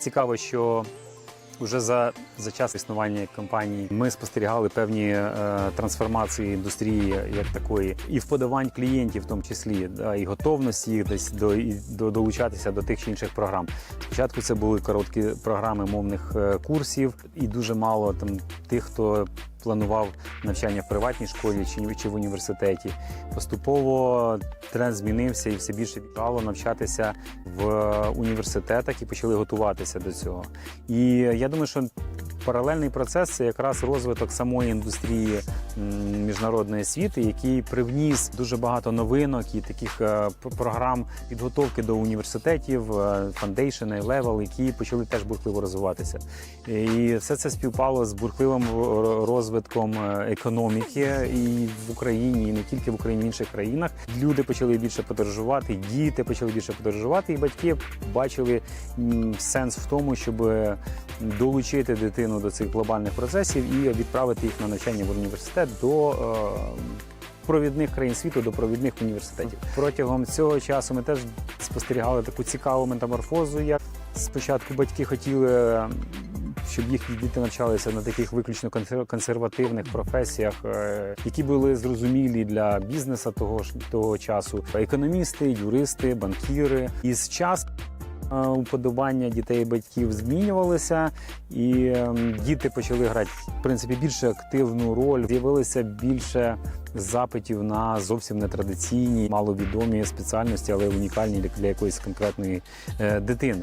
Цікаво, що вже за, за час існування компанії ми спостерігали певні е, трансформації індустрії як такої, і вподобань клієнтів, в тому числі, да, і готовності їх десь до, і, до долучатися до тих чи інших програм. Спочатку це були короткі програми мовних е, курсів, і дуже мало там тих, хто планував навчання в приватній школі чи, чи в університеті. Поступово тренд змінився і все більше стало навчатися в університетах і почали готуватися до цього. І я думаю, що паралельний процес це якраз розвиток самої індустрії міжнародної освіти, який привніс дуже багато новинок і таких е, програм підготовки до університетів, е, foundation, level, які почали теж бурхливо розвиватися. І все це співпало з бурхливим розвитком е, економіки і в Україні, і не тільки в Україні, в інших країнах. Люди почали більше подорожувати, діти почали більше подорожувати, і батьки бачили сенс в тому, щоб долучити дитину до цих глобальних процесів і відправити їх на навчання в університет до. е, Провідних країн світу до провідних університетів протягом цього часу ми теж спостерігали таку цікаву метаморфозу. Як спочатку батьки хотіли, щоб їхні діти навчалися на таких виключно консер- консервативних професіях, е, які були зрозумілі для бізнесу того ж того часу. Економісти, юристи, банкіри. І з часом е, уподобання дітей і батьків змінювалися, і ем, діти почали грати в принципі більш активну роль. З'явилося більше запитів на зовсім нетрадиційні, маловідомі спеціальності, але унікальні для- якоїсь конкретної е, дитини.